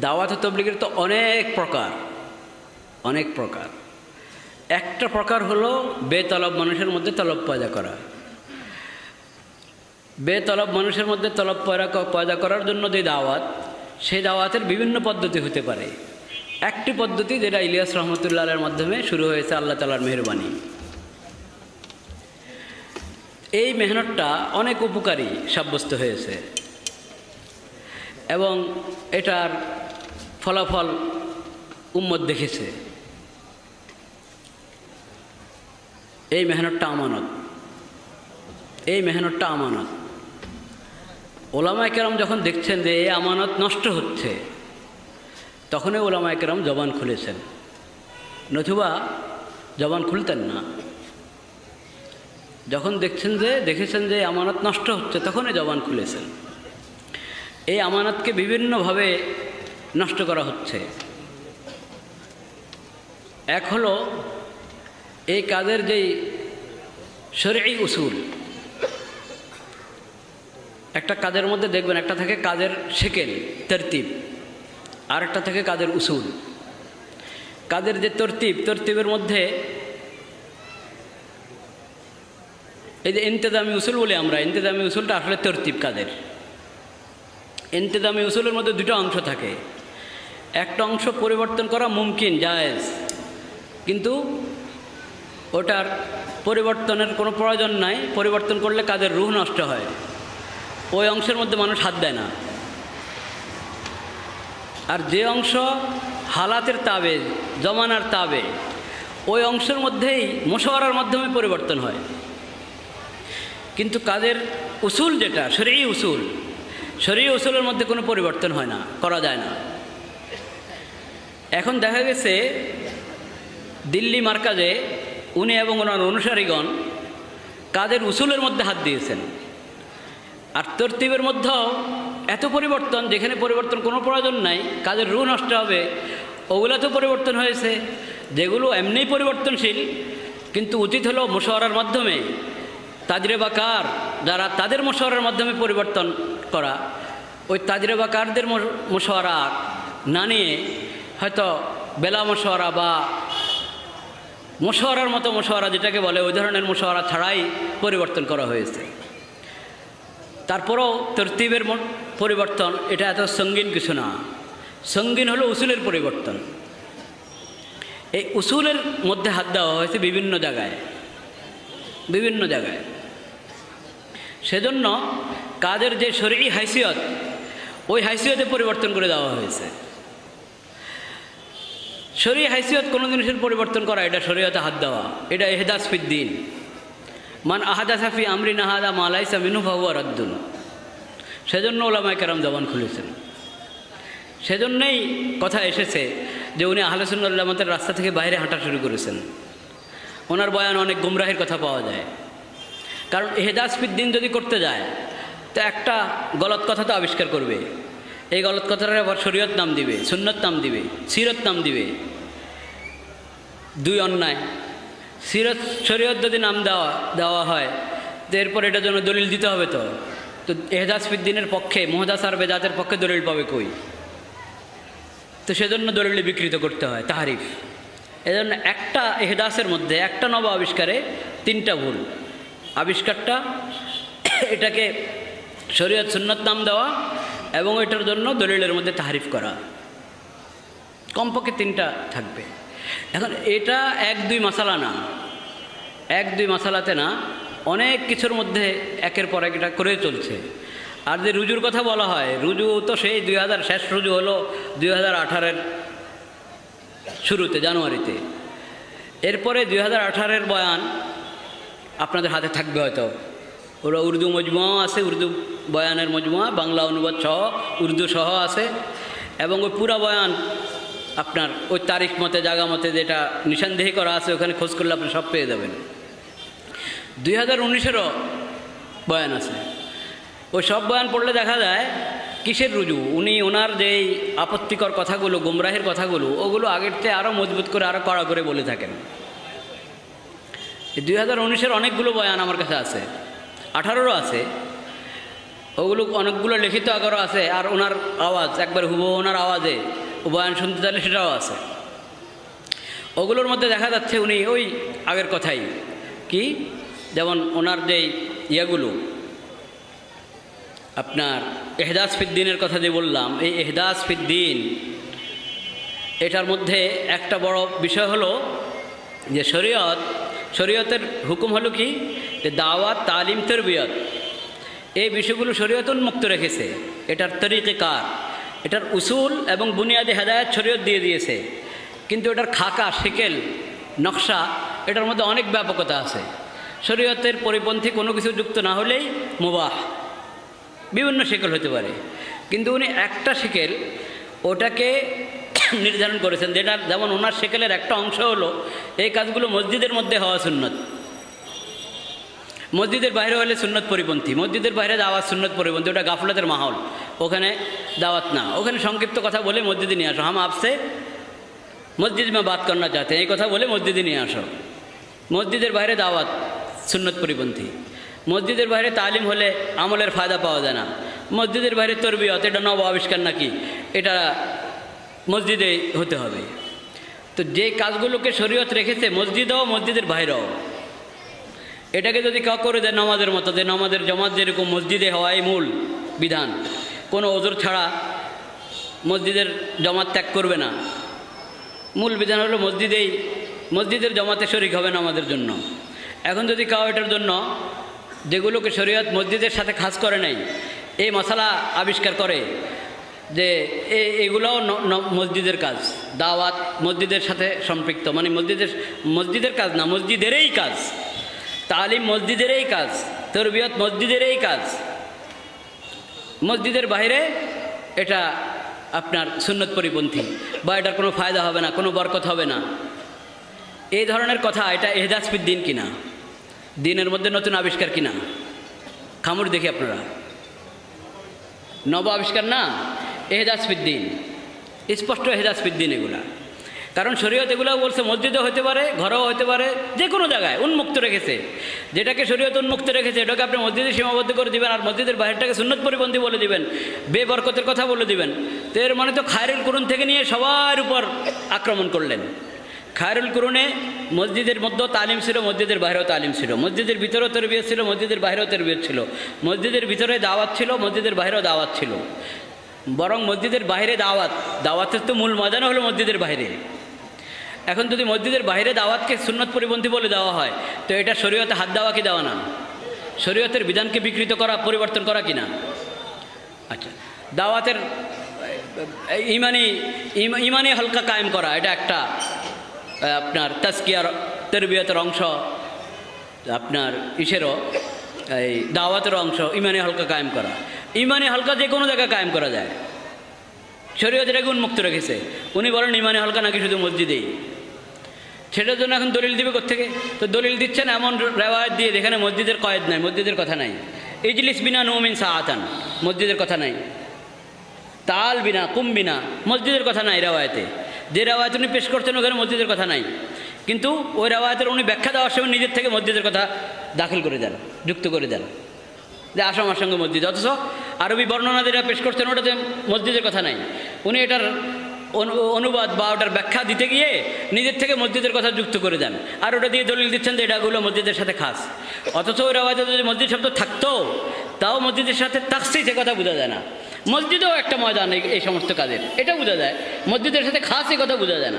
দাওয়াত তবলিগের তো অনেক প্রকার অনেক প্রকার। একটা প্রকার হলো বেতলব মানুষের মধ্যে তলব পয়দা করা। বেতলব মানুষের মধ্যে তলব পয়দা করার জন্য যে দাওয়াত, সেই দাওয়াতের বিভিন্ন পদ্ধতি হতে পারে। একটি পদ্ধতি যেটা ইলিয়াস রহমতুল্লাহের মাধ্যমে শুরু হয়েছে আল্লাহ তালার মেহরবানি। এই মেহনতটা অনেক উপকারী সাব্যস্ত হয়েছে। এবং এটার ফলাফল উম্মত দেখেছে। এই মেহনতটা আমানত। এই মেহনতটা আমানত। ওলামায় কেরাম যখন দেখছেন যে এই আমানত নষ্ট হচ্ছে, তখনই ওলামায় কেরাম জবান খুলেছেন। নতুবা জবান খুলতেন না। যখন দেখছেন যে, দেখেছেন যে আমানত নষ্ট হচ্ছে, তখনই জবান খুলেছেন। এই আমানতকে বিভিন্নভাবে নষ্ট করা হচ্ছে। এক হলো, এই কাজের যেই শরী উসুল, একটা কাজের মধ্যে দেখবেন একটা থাকে কাজের সেকেল তরতিব, আর একটা থাকে কাজের উসুল। কাজের যে তরতিব, তরতিবের মধ্যে এই যে ইন্তেজামি উসুল বলি আমরা, ইন্তেজামি উসুলটা আসলে তরতিব কাদের ইন্তেজামি উসুলের মধ্যে দুটো অংশ থাকে। একটা অংশ পরিবর্তন করা মুমকিন, জায়েজ। কিন্তু ওটার পরিবর্তনের কোনো প্রয়োজন নাই, পরিবর্তন করলে কাদের রুহ নষ্ট হয়। ওই অংশের মধ্যে মানুষ হাত দেয় না। আর যে অংশ হালাতের তাবে, জমানার তাবে, ওই অংশের মধ্যেই মশওয়ারার মাধ্যমে পরিবর্তন হয়। কিন্তু কাদের উসুল যেটা শরীর উসুল শরীর উসুলের মধ্যে কোনো পরিবর্তন হয় না, করা যায় না। এখন দেখা গেছে দিল্লি মার্কাজে উনি এবং ওনার অনুসারীগণ কাজের উসুলের মধ্যে হাত দিয়েছেন। আর তরতিবের মধ্যেও এত পরিবর্তন যেখানে পরিবর্তন কোনো প্রয়োজন নাই, কাজের রু নষ্ট হবে, ওগুলো তো পরিবর্তন হয়েছে। যেগুলো এমনিই পরিবর্তনশীল, কিন্তু উচিত হলো মুশওয়ারার মাধ্যমে তাজরে বাকার যারা তাদের মশওয়ারার মাধ্যমে পরিবর্তন করা, ওই তাজরে বাকারদের মশওয়ারা না নিয়ে হয়তো বেলা মশওয়ারা বা মশওয়ারার মতো মশওয়ারা যেটাকে বলে, ওই ধরনের মশওয়ারা ছাড়াই পরিবর্তন করা হয়েছে। তারপরও তরতিবের পরিবর্তন, এটা এত সঙ্গীন কিছু না। সঙ্গীন হলো উসুলের পরিবর্তন। এই উসুলের মধ্যে হাত দেওয়া হয়েছে বিভিন্ন জায়গায়। বিভিন্ন জায়গায়। সেজন্য কাদের যে শরীর হাইসিয়ত, ওই হাইসিয়তে পরিবর্তন করে দেওয়া হয়েছে। শরীর হাইসিয়ত কোনো জিনিসের পরিবর্তন করা, এটা শরীয়তে হাত দেওয়া। এটা এহদাস ফিদ্দিন মান আহাদা সাফি আমরি নাহাদা মালাইসা মিনু ফাহুয়া রদ্দুন। সেজন্য ওলামায় কেরাম জবান খুলেছেন। সেজন্যই কথা এসেছে যে উনি আহলেসুল্লামতের রাস্তা থেকে বাইরে হাঁটা শুরু করেছেন। ওনার বয়ান অনেক গুমরাহের কথা পাওয়া যায়। কারণ এহদাস ফিদ্দিন যদি করতে যায়, তো একটা গলত কথা তো আবিষ্কার করবে। এই গলত কথাটার আবার শরীয়ত নাম দিবে, সুন্নত নাম দিবে, সিরত নাম দিবে। দুই অন্যায়। সিরত, শরীয়ত যদি নাম দেওয়া দেওয়া হয়, তো এরপর এটার জন্য দলিল দিতে হবে তো। তো এহদাস ফিদ্দিনের পক্ষে, মোহদাস আর বেদাতের পক্ষে দলিল পাবে কই? তো সেজন্য দলিল বিকৃত করতে হয়, তাহারিফ। এজন্য একটা এহদাসের মধ্যে, একটা নব আবিষ্কারে তিনটা ভুল। আবিষ্কারটা এটাকে শরীয়ত, সুন্নত নাম দেওয়া এবং এটার জন্য দলিলের মধ্যে তাহারিফ করা। কমপক্ষে তিনটা থাকবে। এখন এটা এক দুই মশালা না। এক দুই মশালাতে না, অনেক কিছুর মধ্যে একের পর এক এটা করে চলছে। আর যে রুজুর কথা বলা হয়, রুজু তো সেই দুই হাজার, শেষ রুজু হলো দুই হাজার আঠারের শুরুতে, জানুয়ারিতে। এরপরে দুই হাজার আঠারের বয়ান আপনাদের হাতে থাকবে হয়তো। ওরা উর্দু মজমুয়া আছে, উর্দু বয়ানের মজমুয়া, বাংলা অনুবাদ সহ, উর্দু সহ আছে। এবং ওই পুরা বয়ান আপনার ওই তারিখ মতে, জায়গা মতে যেটা নিঃসন্দেহী করা আছে, ওখানে খোঁজ করলে আপনি সব পেয়ে যাবেন। দুই হাজার উনিশেরও বয়ান আছে। ওই সব বয়ান পড়লে দেখা যায়, কিসের রুজু? উনি ওনার যেই আপত্তিকর কথাগুলো, গুমরাহের কথাগুলো, ওগুলো আগের চেয়ে আরও মজবুত করে আরও কড়া করে বলে থাকেন। দুই হাজার উনিশের অনেকগুলো বয়ান আমার কাছে আছে। আঠারোরও আছে। ওগুলো অনেকগুলো লিখিত আকারও আছে আর ওনার আওয়াজ, একবার হুবহু ওনার আওয়াজে বয়ান শুনতে চাইলে সেটাও আছে। ওগুলোর মধ্যে দেখা যাচ্ছে উনি ওই আগের কথাই। কি? যেমন ওনার যে ইয়েগুলো, আপনার এহদাস ফিদ্দিনের কথা যে বললাম, এই এহদাস ফিদ্দিন, এটার মধ্যে একটা বড় বিষয় হলো যে শরীয়ত, শরীয়তের হুকুম হলো কি? যে দাওয়াত, তালিম, তরবিয়ত। এই বিষয়গুলো শরীয়ত উন্মুক্ত রেখেছে। এটার তরিকে কার? এটার উসুল এবং বুনিয়াদি হেদায়ত শরীয়ত দিয়ে দিয়েছে। কিন্তু এটার খাকা, সেকেল, নকশা, এটার মধ্যে অনেক ব্যাপকতা আছে। শরীয়তের পরিপন্থী কোনো কিছু যুক্ত না হলেই মুবাহ। বিভিন্ন শেকেল হতে পারে। কিন্তু উনি একটা শেকেল ওটাকে নির্ধারণ করেছেন। যেটা যেমন ওনার শেকেলের একটা অংশ হলো, এই কাজগুলো মসজিদের মধ্যে হওয়া সুন্নত। মসজিদের বাইরে হলে সুন্নত পরিপন্থী, মসজিদের বাইরে দাওয়াত সুন্নত পরিপন্থী, ওটা গাফলতের মাহল। ওখানে দাওয়াত না। ওখানে সংক্ষিপ্ত কথা বলে মসজিদে নিয়ে আসো। হাম আপসে মসজিদ মে বাত করনা চাহতে এই কথা বলে মসজিদে নিয়ে আসো। মসজিদের বাইরে দাওয়াত সুন্নত পরিপন্থী। মসজিদের বাইরে তালিম হলে আমলের ফায়দা পাওয়া যায় না। মসজিদের বাইরে তরবিয়ত, এটা নব আবিষ্কার নাকি? এটা মসজিদে হতে হবে। তো যে কাজগুলোকে শরীয়ত রেখেছে, মসজিদেও মসজিদের বাইরেও। এটাকে যদি কেউ করে দেয় নামাজের মতো, যে নামাজের জমাত যেরকম মসজিদে হওয়াই মূল বিধান, কোনো ওজোর ছাড়া মসজিদের জমাত ত্যাগ করবে না। মূল বিধান হলো মসজিদেই, মসজিদের জমাতে শরিক হবে না আমাদের জন্য। এখন যদি কাউ এটার জন্য, যেগুলোকে শরীয়ত মসজিদের সাথে খাস করে নাই, এই মশালা আবিষ্কার করে যে এগুলোও মসজিদের কাজ, দাওয়াত মসজিদের সাথে সম্পৃক্ত। মানে মসজিদের মসজিদের কাজ না, মসজিদেরই কাজ। তালিম মসজিদেরই কাজ, তরবিয়ত মসজিদেরই কাজ। মসজিদের বাইরে এটা আপনার সুন্নত পরিপন্থী, বা এটার কোনো ফায়দা হবে না, কোনো বরকত হবে না। এই ধরনের কথা, এটা এহদাসপির দিন কিনা? দিনের মধ্যে নতুন আবিষ্কার কিনা? খামুর দেখি আপনারা। নব আবিষ্কার না এহদাসপির দিন। স্পষ্ট এহদাসপির দিন এগুলা। কারণ শরীয়ত এগুলো বলছে মসজিদও হতে পারে, ঘরেও হতে পারে যে কোনো জায়গায় উন্মুক্ত রেখেছে। যেটাকে শরীয়ত উন্মুক্ত রেখেছে, এটাকে আপনি মসজিদে সীমাবদ্ধ করে দিবেন আর মসজিদের বাইরেটাকে সুন্নত পরিপন্থী বলে দিবেন, বেবরকতের কথা বলে দিবেন। তো এর মানে তো খায়রুল কুরুন থেকে নিয়ে সবার উপর আক্রমণ করলেন। খায়রুল কুরুনে মসজিদের মধ্যেও তালিম ছিল, মসজিদের বাইরেও তালিম ছিল। মসজিদের ভিতরেও তরবিয়ত ছিল, মসজিদের বাইরেও তরবিয়ত ছিল। মসজিদের ভিতরে দাওয়াত ছিল, মসজিদের বাইরেও দাওয়াত ছিল। বরং মসজিদের বাইরে দাওয়াত, দাওয়াতের তো মূল মজানো হলো মসজিদের বাইরে। এখন যদি মসজিদের বাইরে দাওয়াতকে সুন্নত পরিপন্থী বলে দেওয়া হয়, তো এটা শরীয়তে হাত দেওয়া কি দেওয়া না? শরীয়তের বিধানকে বিকৃত করা, পরিবর্তন করা কি না? আচ্ছা দাওয়াতের ইমানি ইমানি হালকা কায়েম করা, এটা একটা, আপনার তাস্কিয়ার তেরবিয়তের অংশ, আপনার ইসেরও, এই দাওয়াতের অংশ, ইমানি হালকা কায়েম করা। ইমানি হালকা যে কোনো জায়গায় কায়েম করা যায়। শরীয়ত এটাকে উন্মুক্ত রেখেছে। উনি বলেন, ইমানি হালকা নাকি শুধু মসজিদেই? সেটার জন্য এখন দলিল দিবে কোথেকে তো দলিল দিচ্ছেন এমন রেওয়ায়ত দিয়ে যেখানে মসজিদের কয়েদ নাই, মসজিদের কথা নাই। ইজলিস বিনা নৌমিন সাহাতান মসজিদের কথা নাই। তাল বিনা, কুম বিনা, মসজিদের কথা নাই রেওয়ায়তে। যে রেওয়ায়ত উনি পেশ করছেন, ওখানে মসজিদের কথা নাই। কিন্তু ওই রেওয়ায়তের উনি ব্যাখ্যা দেওয়ার সময় নিজের থেকে মসজিদের কথা দাখিল করে দেন, যুক্ত করে দেন। যে আসো আমার সঙ্গে মসজিদ, অথচ আরবি বর্ণনা যেটা পেশ করছেন, ওটাতে মসজিদের কথা নাই। উনি এটার অনুবাদ বা ওটার ব্যাখ্যা দিতে গিয়ে নিজের থেকে মসজিদের কথা যুক্ত করে দেন। আর ওটা দিয়ে দলিল দিচ্ছেন যে এটাগুলো মসজিদের সাথে খাস। অথচ ওই রেওয়াজে যদি মসজিদ শব্দ থাকতো, তাও মসজিদের সাথে তাকসি সে কথা বোঝা যায় না। মসজিদেও একটা ময়দান এই- সমস্ত কাজের এটা বোঝা যায়। মসজিদের সাথে খাস এই কথা বোঝা যায় না।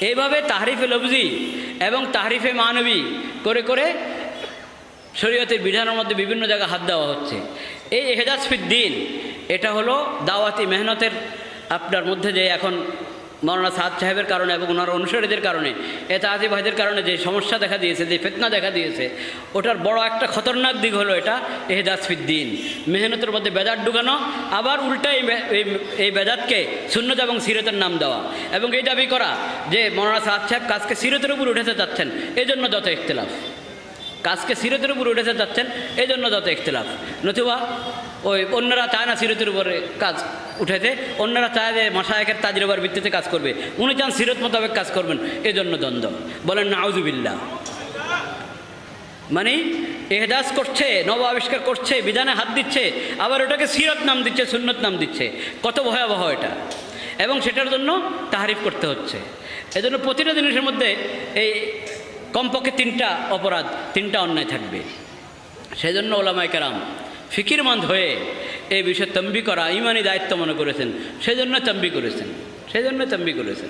এইভাবে তাহরিফে লফজি এবং তাহরিফে মানবী করে করে শরীয়তের বিধানের মধ্যে বিভিন্ন জায়গায় হাত দেওয়া হচ্ছে। এই হেদাসফির দিন, এটা হলো দাওয়াতি মেহনতের আপনার মধ্যে যে এখন মৌলানা সাদ সাহেবের কারণে এবং ওনার অনুসারীদের কারণে এতাহাতি ভাইদের কারণে যে সমস্যা দেখা দিয়েছে, যে ফেতনা দেখা দিয়েছে, ওটার বড় একটা খতরনাক দিক হলো এটা এহদাসফির দিন। মেহনতের মধ্যে বেদাত ঢুকানো, আবার উল্টা এই এই- বেদাতকে শূন্যত এবং সিরতের নাম দেওয়া। এবং এই দাবি করা যে মৌলানা সাদ সাহেব কাজকে সিরতের উপর উঠেতে চাচ্ছেন এই জন্য যত ইখতলাফ। কাজকে সিরতের উপর উঠেতে যাচ্ছেন এই জন্য যত ইখতলাফ। নতুবা ওই অন্যরা চায় না সিরতের উপরে কাজ উঠেছে অন্যরা চায় যে মাসায়কের তাজরবার ভিত্তিতে কাজ করবে। উনি চান সিরত মোতাবেক কাজ করবেন এই জন্য দ্বন্দ্ব। বলেন নাউজুবিল্লা মানে এহদাস করছে, নব আবিষ্কার করছে, বিধানে হাত দিচ্ছে, আবার ওটাকে সিরত নাম দিচ্ছে, সুন্নত নাম দিচ্ছে। কত ভয়াবহ এটা। এবং সেটার জন্য তাহারিফ করতে হচ্ছে। এজন্য প্রতিটা জিনিসের মধ্যে এই কমপক্ষে তিনটা অপরাধ, তিনটা অন্যায় থাকবে। সেজন্য ওলামাই কারাম ফিকিরমন্দ হয়ে এই বিষয়ে তম্বি করা ইমানি দায়িত্ব মনে করেছেন। সেজন্য তম্বি করেছেন। সেজন্য তম্বি করেছেন।